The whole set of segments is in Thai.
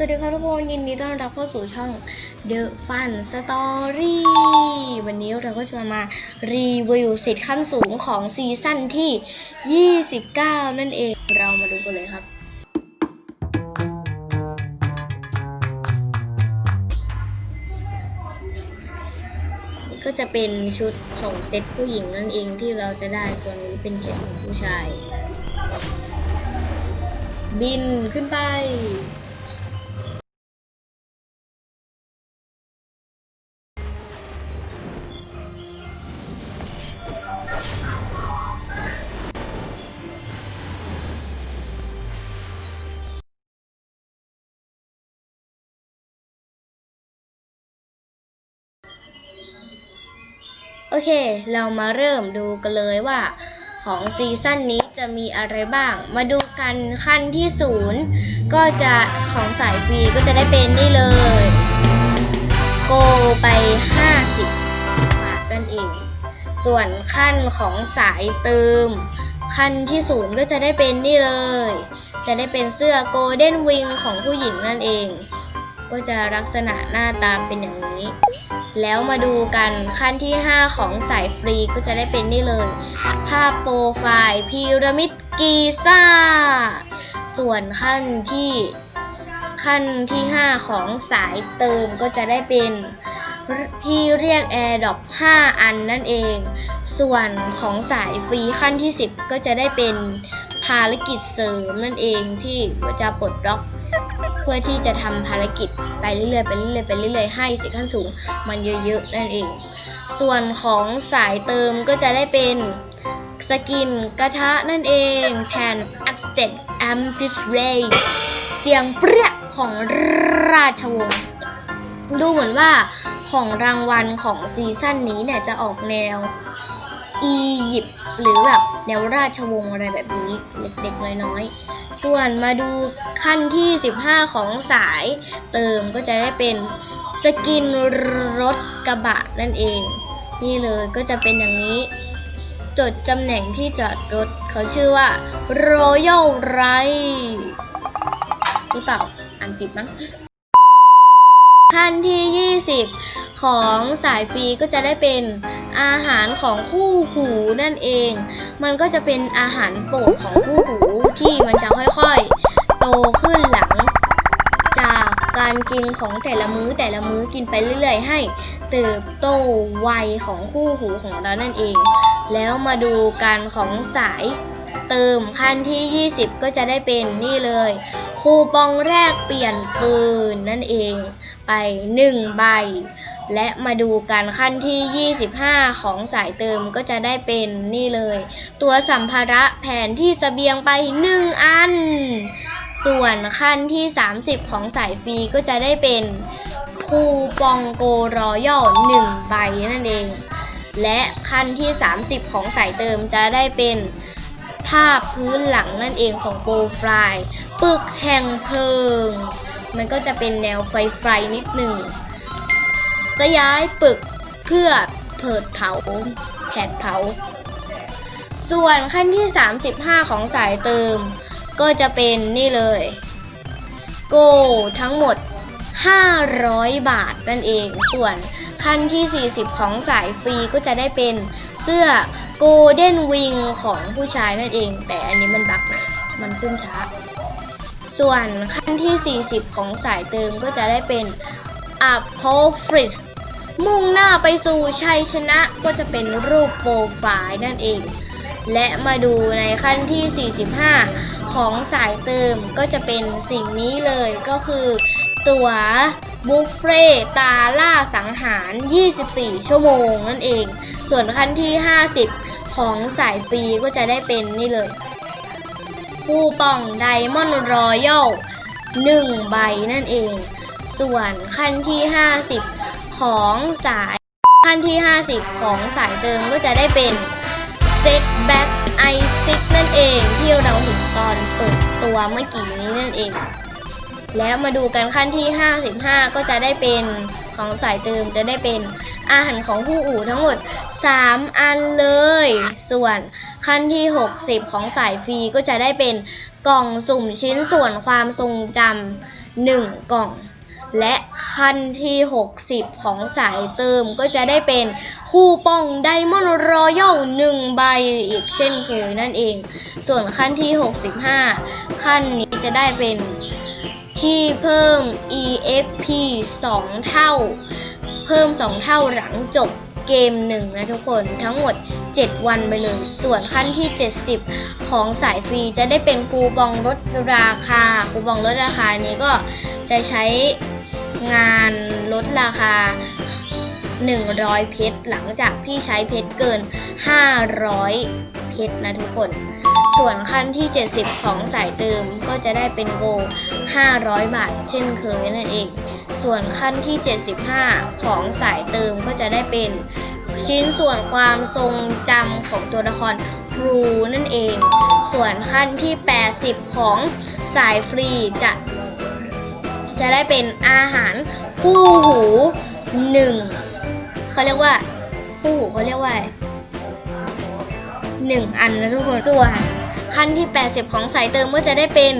สวัสดีครับทุกคนยินดีต้อนรับเข้าสู่ช่อง The Fun Story วันนี้เราก็จะมารีวิวสิทธิ์ขั้นสูงของซีซั่นที่ 29 นั่นเองเรามาดูกันเลยครับ ก็จะเป็นชุดของเซตผู้หญิงนั่นเองที่เราจะได้ส่วนนี้เป็นเซตของผู้ชาย บินขึ้นไป โอเค เรามาเริ่มดูกันเลยว่าของซีซั่นนี้จะมีอะไรบ้าง มาดูกันขั้นที่ศูนย์ก็จะของสายฟรีก็จะได้เป็นนี่เลย โกไป 50 บาทนั่นเอง ส่วนขั้นของสายเติม ขั้นที่ศูนย์ก็จะได้เป็นนี่เลย จะได้เป็นเสื้อโกลเด้นวิงของผู้หญิงนั่นเอง ก็จะลักษณะหน้าตาเป็นอย่างนี้ แล้วมาดูกันขั้นที่ 5 ของสายฟรีก็จะได้เป็นนี่เลย ภาพโปรไฟล์พีระมิดกีซ่า ส่วนขั้นที่ขั้นที่ 5 ของสายเติมก็จะได้เป็นที่เรียก AirDrop 5 อันนั่นเอง ส่วนของสายฟรีขั้นที่ 10 ก็จะได้เป็นภารกิจเสริมนั่นเองที่จะปลดล็อก พื่อที่จะทำภารกิจไปเรื่อยๆไปเรื่อยๆไปเรื่อยๆให้สิทธิขั้นสูง มันเยอะๆนั่นเอง ส่วนของสายเติมก็จะได้เป็นสกินกระทะนั่นเองแผ่น a x t e d a m p i s Ray เสียงเปรี้ยของราชวงศ์ดูเหมือนว่าของรางวัลของซีซั่นนี้เนี่ยจะออกแนว อียิปต์หรือแบบแนวราชวงศ์อะไรแบบนี้เด็กๆน้อยๆ ส่วนมาดูขั้นที่ 15 ของสายเติมก็จะได้เป็นสกินรถกระบะนั่นเอง นี่เลยก็จะเป็นอย่างนี้ จดตำแหน่งที่จอดรถเขาชื่อว่า Royal r i นี่เปล่าอ่านผิดมั้งขั้นที่ 20 ของสายฟรีก็จะได้เป็น อาหารของคู่หูนั่นเอง มันก็จะเป็นอาหารโปรดของคู่หูที่มันจะค่อยๆ โตขึ้นหลัง จากการกินของแต่ละมื้อแต่ละมื้อกินไปเรื่อยๆ ให้เติบโตวัยของคู่หูของเรานั่นเอง แล้วมาดูกันของสายเติมขั้นที่ 20 ก็จะได้เป็นนี่เลย คูปองแรกเปลี่ยนปืนนั่นเองไป 1 ใบ และมาดูกันขั้นที่ 25 ของสายเติมก็จะได้เป็นนี่เลย ตัวสัมภาระแผนที่เสบียงไป 1 อัน ส่วนขั้นที่ 30 ของสายฟรีก็จะได้เป็นคูปองโกรอยัล1ใบนั่นเอง และขั้นที่ 30 ของสายเติมจะได้เป็น ภาพพื้นหลังนั่นเองของโปรไฟล์ปึกแห่งเพลิง มันก็จะเป็นแนวไฟไฟนิดหนึ่งสยายปึกเพื่อเผิดเผาแผดเผา ส่วนขั้นที่ 35 ของสายเติม ก็จะเป็นนี่เลย โกทั้งหมด 500 บาทนั่นเอง ส่วนขั้นที่ 40 ของสายฟรีก็จะได้เป็นเสื้อ โกลเด้นวิงของผู้ชายนั่นเอง แต่อันนี้มันบักนะมันขึ้นช้า ส่วนขั้นที่ 40 ของสายเติมก็จะได้เป็น a p o f r i s มุ่งหน้าไปสู่ชัยชนะก็จะเป็นรูปโปรไฟล์นั่นเอง และมาดูในขั้นที่ 45 ของสายเติมก็จะเป็นสิ่งนี้เลยก็คือ ตั๋วบุฟเฟ่ตาล่าสังหาร 24 ชั่วโมงนั่นเอง ส่วนขั้นที่ 50 ของสายฟรีก็จะได้เป็นนี่เลย คู่ปองไดมอนด์รอยัล1ใบนั่นเอง ส่วนขั้นที่ 50 ของสายขั้นที่ 50 ของสายเติมก็จะได้เป็นเซตแบ็กไอซิกนั่นเองที่เราเห็นตอนเปิดตัวเมื่อกี้นี้นั่นเอง แล้วมาดูกันขั้นที่ 55 ก็จะได้เป็นของสายเติมจะได้เป็น อาหารของผู้อู่ทั้งหมด 3 อันเลย ส่วนขั้นที่ 60 ของสายฟรีก็จะได้เป็นกล่องสุ่มชิ้นส่วนความทรงจำหนึ่งกล่อง และขั้นที่ 60 ของสายเติมก็จะได้เป็นคูปองไดมอนด์รอยัลหนึ่งใบอีกเช่นเคยนั่นเอง ส่วนขั้นที่ 65 ขั้นนี้จะได้เป็นที่เพิ่ม EXP 2 เท่า เพิ่ม 2 เท่าหลังจบเกมหนึ่งนะทุกคนทั้งหมด 7 วันไปเลย ส่วนขั้นที่ 70 ของสายฟรีจะได้เป็นคูปองลดราคา คูปองลดราคานี้ก็จะใช้งานลดราคา 100 เพชรหลังจากที่ใช้เพชรเกิน 500 เพชรนะทุกคน ส่วนขั้นที่ 70 ของสายเติมก็จะได้เป็นโก 500 บาท เช่นเคยนั่นเอง ส่วนขั้นที่ 75 ของสายเติมก็จะได้เป็นชิ้นส่วนความทรงจำของตัวละครครูนั่นเอง ส่วนขั้นที่ 80 ของสายฟรีจะจะได้เป็นอาหารคู่หูหนึ่งเขาเรียกว่าคู่หูเขาเรียกว่าหนึ่งอันนะทุกคนส่วนขั้นที่ 80 ของสายเติมก็จะได้เป็น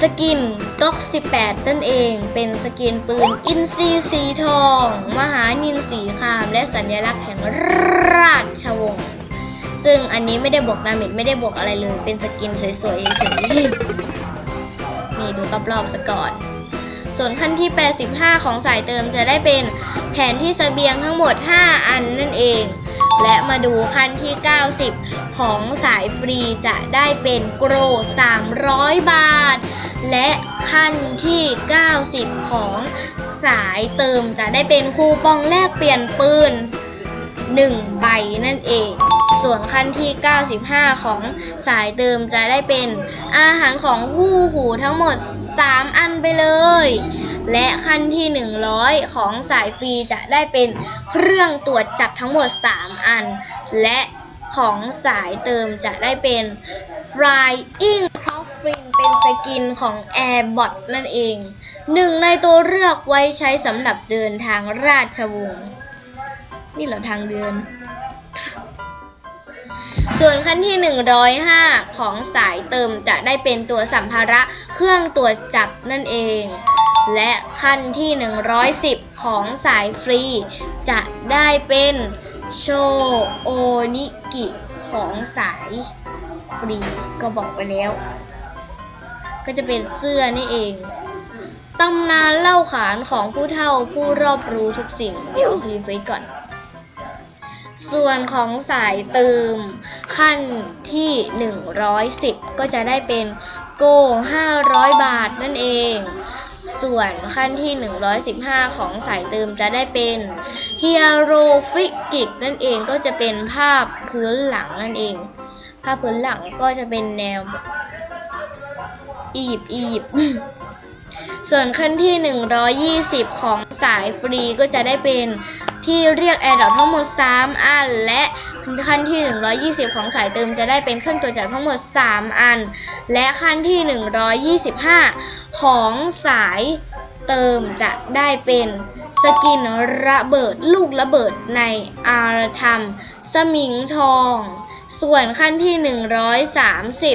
สกิน ก๊อก18 นั่นเองเป็นสกินปืนอินซีสีทอง มหานินสีคาม และสัญลักษณ์แห่งราชวงศ์ซึ่งอันนี้ไม่ได้บวกดาเมจไม่ได้บวกอะไรเลย เป็นสกินสวยๆเฉยๆนี่ดูรอบๆซะก่อน ส่วนขั้นที่ 85 ของสายเติมจะได้เป็นแผนที่เสบียงทั้งหมด 5 อันนั่นเอง และมาดูขั้นที่ 90 ของสายฟรีจะได้เป็นโกร300 บาท และ ขั้นที่ 90 ของสายเติมจะได้เป็นคูปองแลกเปลี่ยนปืน 1 ใบนั่นเอง ส่วนขั้นที่ 95 ของสายเติมจะได้เป็นอาหารของคู่หูทั้งหมด 3 อันไปเลย และขั้นที่ 100 ของสายฟรีจะได้เป็นเครื่องตรวจจับทั้งหมด 3 อัน และของสายเติมจะได้เป็น Flying Coffin เป็นสกินของ Airbot นั่นเอง หนึ่งในตัวเลือกไว้ใช้สำหรับเดินทางราชวงศ์นี่เหรอทางเดิน ส่วนขั้นที่ 105 ของสายเติมจะได้เป็นตัวสัมภาระเครื่องตรวจจับนั่นเอง และขั้นที่ 110 ของสายฟรี จะได้เป็นโชโอนิกิของสายฟรีก็บอกไปแล้ว ก็จะเป็นเสื้อนี่เองตำนานเล่าขานของผู้เฒ่าผู้รอบรู้ทุกสิ่งเดี๋ยวรีเฟซก่อน ส่วนของสายเติมขั้นที่ 110 ก็จะได้เป็นโก500 บาทนั่นเอง ส่วนขั้นที่ 115 ของสายเติมจะได้เป็นเฮียโรฟิกิกนั่นเองก็จะเป็นภาพพื้นหลังนั่นเอง ภาพพื้นหลังก็จะเป็นแนว อียิปต์อียิปต์ส่วนขั้นที่ 120 ของสายฟรีก็จะได้เป็นที่เรียกแอร์ดอทั้งหมด 3 อัน และขั้นที่ 120 ของสายเติมจะได้เป็นเครื่องตรวจจับทั้งหมด 3 อัน และขั้นที่ 125 ของสายเติมจะได้เป็นสกินระเบิดลูกระเบิดในอารธรรม สมิงทอง ส่วนขั้นที่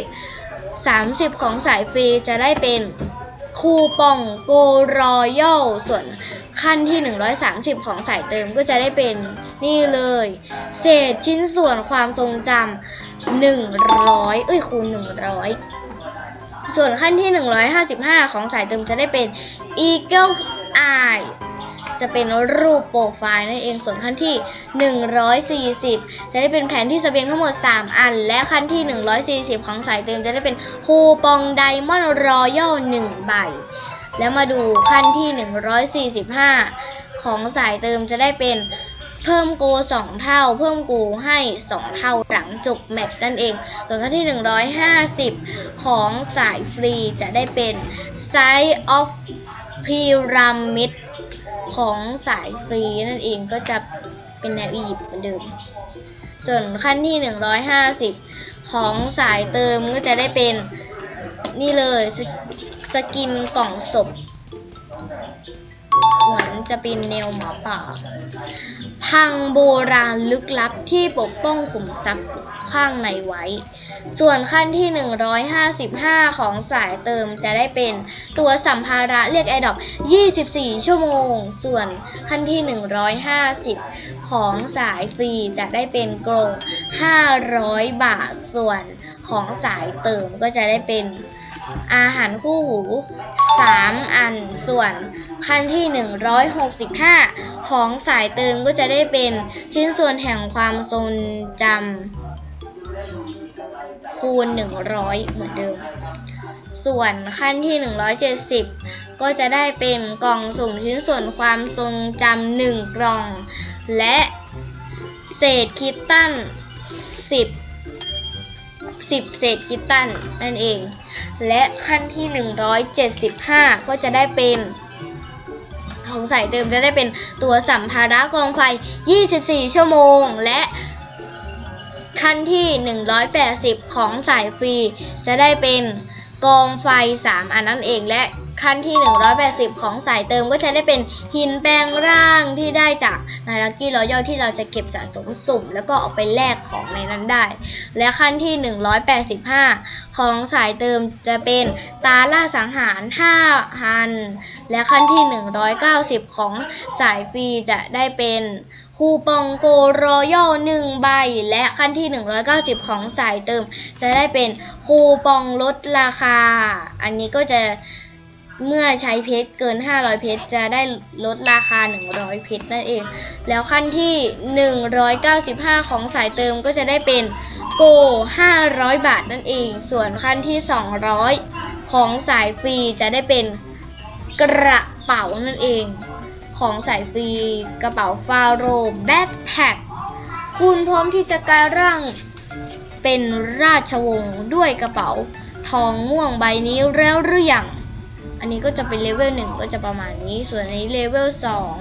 130 30 ของสายฟรีจะได้เป็นคูปองโกรอยัลส่วนขั้นที่ 130 ของสายเติมก็จะได้เป็นนี่เลย เศษชิ้นส่วนความทรงจำ100 เอ้ยคูณ 100 ส่วนขั้นที่ 155 ของสายเติมจะได้เป็น Eagle Eyes จะเป็นรูปโปรไฟล์นั่นเองส่วนขั้นที่ 140 จะได้เป็นแผนที่เสบียงทั้งหมด 3 อัน และขั้นที่ 140 ของสายเติมจะได้เป็นคูปองไดมอนด์รอยัล1ใบ แล้วมาดูขั้นที่ 145 ของสายเติมจะได้เป็นเพิ่มโก2เท่า เพิ่มโกให้ 2 เท่าหลังจบแมตช์นั่นเอง ส่วนขั้นที่ 150 ของสายฟรีจะได้เป็น Side of Pyramid ของสายฟรีนั่นเองก็จะเป็นแนวอียิปต์เหมือนเดิม ส่วนขั้นที่ 150 ของสายเติมก็จะได้เป็นนี่เลยสสกินกล่องศพเหมือนจะเป็นแนวหมาป่า พังโบราณลึกลับที่ปกป้องขุมทรัพย์ ข้างในไว้ ส่วนขั้นที่ 155 ของสายเติมจะได้เป็นตัวสัมภาระเรียก a อดอ24 ชั่วโมง ส่วนขั้นที่ 150 ของสายฟรีจะได้เป็นกรง500 บาท ส่วนของสายเติมก็จะได้เป็นอาหารคู่หู 3 อันส่วนขั้นที่ 165 ของสายเติมก็จะได้เป็นชิ้นส่วนแห่งความทรงจำ คูณ 100 เหมือนเดิม ส่วนขั้นที่ 170 ก็จะได้เป็นกล่องสุ่มชิ้นส่วนความทรงจำหนึ่งกล่อง และเศษคิตตัน10 10 เศษคิตตันนั่นเอง และขั้นที่ 175 ก็จะได้เป็นของใสายเติมจะได้เป็นตัวสัมภาระกองไฟ 24 ชั่วโมง และ ขั้นที่ 180 ของสายฟรี จะได้เป็นกองไฟ 3 อันนั่นเองและขั้นที่ 180 ของสายเติมก็จะได้เป็นหินแปลงร่างที่ได้จากนารักกี้รอยที่เราจะเก็บสะสมสุ่ม แล้วก็เอาไปแลกของในนั้นได้ และขั้นที่ 185 ของสายเติมจะเป็นตาล่าสังหาร5อันและขั้นที่ 190 ของสายฟรีจะได้เป็น คูปองโกรอยัลหนึ่งใบ และขั้นที่ 190 ของสายเติม จะได้เป็นคูปองลดราคา อันนี้ก็จะเมื่อใช้เพชรเกิน 500 เพชรจะได้ลดราคา 100 เพชรนั่นเอง แล้วขั้นที่ 195 ของสายเติมก็จะได้เป็นโก 500 บาทนั่นเอง ส่วนขั้นที่ 200 ของสายฟรีจะได้เป็นกระเป๋านั่นเอง ของสายฟรีกระเป๋าฟาโรแบ็คแพ็คคุณพร้อมที่จะกลายร่างเป็นราชวงศ์ด้วยกระเป๋าทองม่วงใบนี้แล้วหรือยังอันนี้ก็จะเป็นเลเวลหนึ่งก็จะประมาณนี้ ส่วนอันนี้เลเวลสอง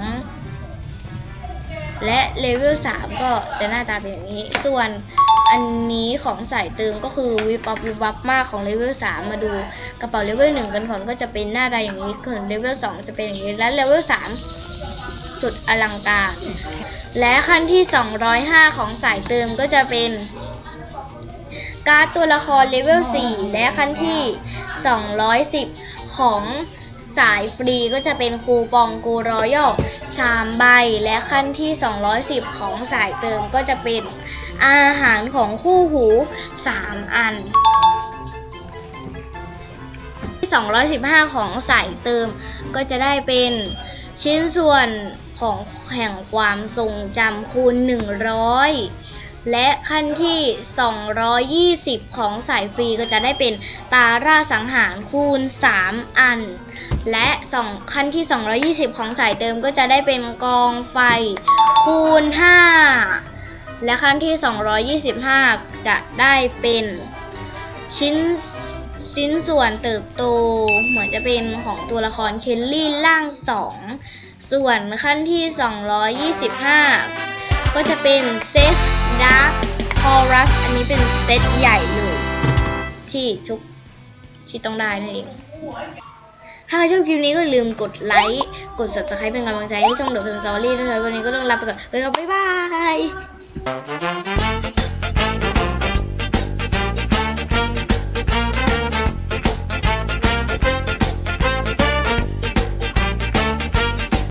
และเลเวลสามก็จะหน้าตาเป็นอย่างนี้ ส่วนอันนี้ของสายเติมก็คือวิบวับวิบับมากของเลเวลสามมาดูกระเป๋าเลเวลหนึ่งกันก่อนก็จะเป็นหน้าตาอย่างนี้ส่วนเลเวลสองจะเป็นอย่างนี้และเลเวลสาม สุดอลังการ และขั้นที่ 205 ของสายเติมก็จะเป็น การ์ดตัวละครเลเวล 4 และขั้นที่ 210 ของสายฟรีก็จะเป็นคูปองกูรอยัล3ใบ และขั้นที่ 210 ของสายเติมก็จะเป็นอาหารของคู่หู 3 อันที่215 ของสายเติมก็จะได้เป็นชิ้นส่วน ของแห่งความทรงจำคูณ 100 และขั้นที่ 220 ของสายฟรีก็จะได้เป็นตาร่าสังหารคูณ 3 อัน และสองขั้นที่ 220 ของสายเติมก็จะได้เป็นกองไฟคูณ 5 และขั้นที่ 225 จะได้เป็นชิ้นชิ้นส่วนเติบโตเหมือนจะเป็นของตัวละครเคลลี่ล่าง2 ส่วนขั้นที่ 225 ก็จะเป็นเซตดาร์คคอรัสอันนี้เป็นเซตใหญ่เลยที่ทุกที่ต้องได้นั่นเองถ้าใครชอบคลิปนี้ก็ลืมกดไลค์ กด subscribe เป็นกำลังใจให้ช่องเดอะเพนสตอรี่ด้วยนะวันนี้ก็ต้องลาไปก่อนไปแล้วบ๊ายบาย